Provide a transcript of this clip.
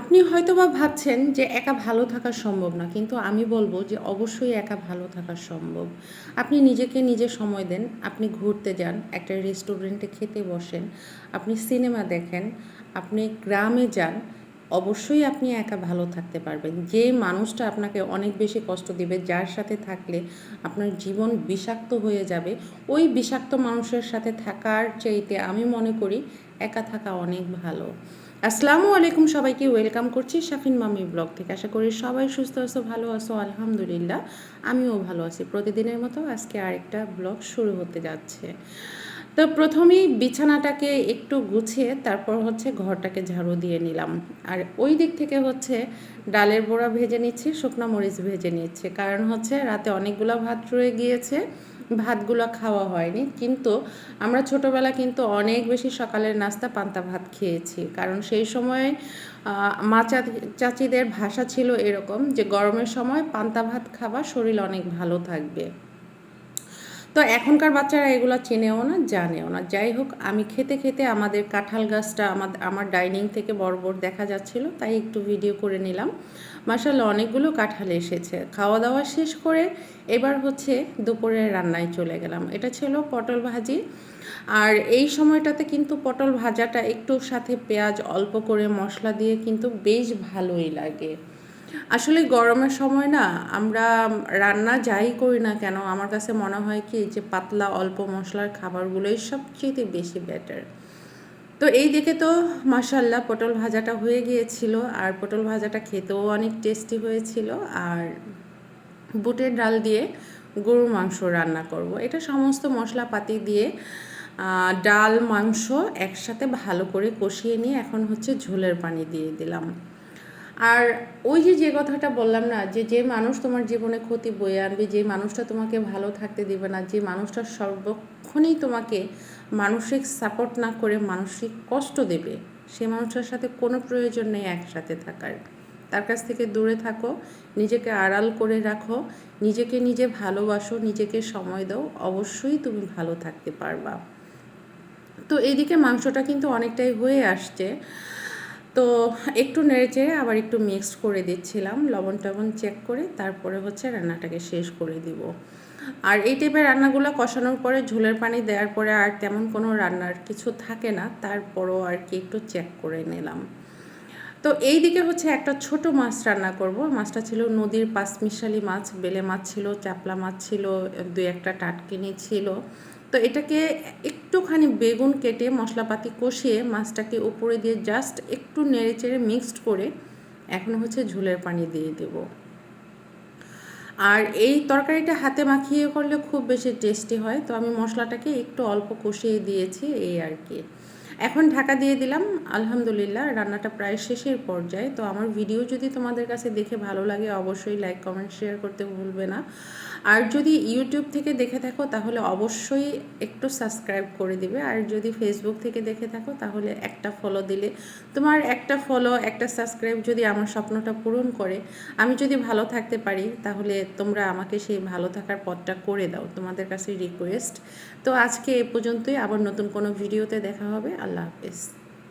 আপনি হয়তোবা ভাবছেন যে একা ভালো থাকা সম্ভব না, কিন্তু আমি বলব যে অবশ্যই একা ভালো থাকা সম্ভব। আপনি নিজেকে নিজে সময় দেন, আপনি ঘুরতে যান, একটা রেস্টুরেন্টে খেতে বসেন, আপনি সিনেমা দেখেন, আপনি গ্রামে যান অবশ্যই আপনি একা ভালো থাকতে পারবেন। যে মানুষটা আপনাকে অনেক বেশি কষ্ট দিবে, যার সাথে থাকলে আপনার জীবন বিষাক্ত হয়ে যাবে, ওই বিষাক্ত মানুষের সাথে থাকার চাইতে আমি মনে করি একা থাকা অনেক ভালো। আসসালামু আলাইকুম সবাইকে, ওয়েলকাম করছি শাফিন মামি ব্লগ থেকে। আশা করি সবাই সুস্থ আছো, ভালো আছো, আলহামদুলিল্লাহ। আমিও ভালো আছি। প্রতিদিনের মতো আজকে আরেকটা ব্লগ শুরু হতে যাচ্ছে। তো প্রথমেই বিছানাটাকে একটু গুছিয়ে তারপর হচ্ছে ঘরটাকে ঝাড়ু দিয়ে নিলাম। আর ওই দিক থেকে হচ্ছে ডালের বড়া ভেজে নিচ্ছি, শুকনো মরিচ ভেজে নিচ্ছে। কারণ হচ্ছে রাতে অনেকগুলো ভাত রয়ে গিয়েছে, ভাতগুলো খাওয়া হয়নি। কিন্তু আমরা ছোটোবেলা কিন্তু অনেক বেশি সকালের নাস্তা পান্তা ভাত খেয়েছি। কারণ সেই সময় মা চাচিদের ভাষা ছিল এরকম যে গরমের সময় পান্তা ভাত খাওয়া শরীর অনেক ভালো থাকবে। তো এখনকার বাচ্চারা এগুলো চেনেও না, জানেও না। যাই হোক, আমি খেতে খেতে আমাদের কাঁঠাল গাছটা আমার আমার ডাইনিং থেকে বড় বড় দেখা যাচ্ছিল, তাই একটু ভিডিও করে নিলাম। মাসাল্লাহ অনেকগুলো কাঁঠাল এসেছে। খাওয়া দাওয়া শেষ করে এবার হচ্ছে দুপুরের রান্নায় চলে গেলাম। এটা ছিল পটল ভাজি। আর এই সময়টাতে কিন্তু পটল ভাজাটা একটু সাথে পেঁয়াজ অল্প করে মশলা দিয়ে কিন্তু বেশ ভালোই লাগে। আসলে গরমের সময় না, আমরা রান্না যাই করি না কেন, আমার কাছে মনে হয় কি যে পাতলা অল্প মশলার খাবারগুলোই সবচেয়ে বেশি বেটার তো এই দিকে তো মাসাল্লাহ পটল ভাজাটা হয়ে গিয়েছিল, আর পটল ভাজাটা খেতেও অনেক টেস্টি হয়েছিল, আর বুটের ডাল দিয়ে গরুর মাংস রান্না করব। এটা সমস্ত মশলাপাতি দিয়ে ডাল, মাংস একসাথে ভালো করে কষিয়ে নিয়ে এখন হচ্ছে ঝোলের পানি দিয়ে দিলাম আর ওই যে যে কথাটা বললাম না, যে যে মানুষ তোমার জীবনে ক্ষতি বয়ে আনবে, যে মানুষটা তোমাকে ভালো থাকতে দিবে না, যে মানুষটা সর্বক্ষণেই তোমাকে মানসিক সাপোর্ট না করে মানসিক কষ্ট দেবে, সে মানুষটার সাথে কোনো প্রয়োজন নেই একসাথে থাকার। তার কাছ থেকে দূরে থাকো, নিজেকে আড়াল করে রাখো, নিজেকে নিজে ভালোবাসো, নিজেকে সময় দাও, অবশ্যই তুমি ভালো থাকতে পারবা। তো এইদিকে মাংসটা কিন্তু অনেকটাই হয়ে আসছে। তো একটু নেড়ে চেড়ে আবার একটু মিক্সড করে দিচ্ছিলাম, লবণ টবণ চেক করে তারপরে হচ্ছে রান্নাটাকে শেষ করে দিব। আর এই টাইপের রান্নাগুলো কষানোর পরে ঝোলের পানি দেওয়ার পরে আর তেমন কোনো রান্নার কিছু থাকে না, তারপরও আর কি একটু চেক করে নিলাম। তো এই দিকে হচ্ছে একটা ছোট মাছ রান্না করব, মাছটা ছিল নদীর পাঁচমিশালি মাছ, বেলে মাছ ছিল, চাপলা মাছ ছিল, দুই একটা টাটকিনি ছিল। তো এটাকে একটুখানি বেগুন কেটে মশলাপাতি কষিয়ে মাছটাকে উপরে দিয়ে জাস্ট একটু নেড়ে চেড়ে মিক্সড করে এখন হচ্ছে ঝোলের পানি দিয়ে দেব। আর এই তরকারিটা হাতে মাখিয়ে করলে খুব বেশি টেস্টি হয়, তো আমি মশলাটাকে একটু অল্প কষিয়ে দিয়েছি, এই আর কি। এখন ঢাকা দিয়ে দিলাম। আলহামদুলিল্লাহ, রান্নাটা প্রায় শেষের পর্যায়ে। তো আমার ভিডিও যদি তোমাদের কাছে দেখে ভালো লাগে, অবশ্যই লাইক কমেন্ট শেয়ার করতে ভুলবে না। আর যদি ইউটিউব থেকে দেখে থাকো, তাহলে অবশ্যই একটু সাবস্ক্রাইব করে দিবে। আর যদি ফেসবুক থেকে দেখে থাকো, তাহলে একটা ফলো দিলে তোমার একটা ফলো একটা সাবস্ক্রাইব যদি আমার স্বপ্নটা পূরণ করে। আমি যদি ভালো থাকতে পারি, তাহলে তোমরা আমাকে সেই ভালো থাকার পথটা করে দাও, তোমাদের কাছে রিকোয়েস্ট তো আজকে এ পর্যন্তই। আবার নতুন কোনো ভিডিওতে দেখা হবে। আল্লাহ হাফেজ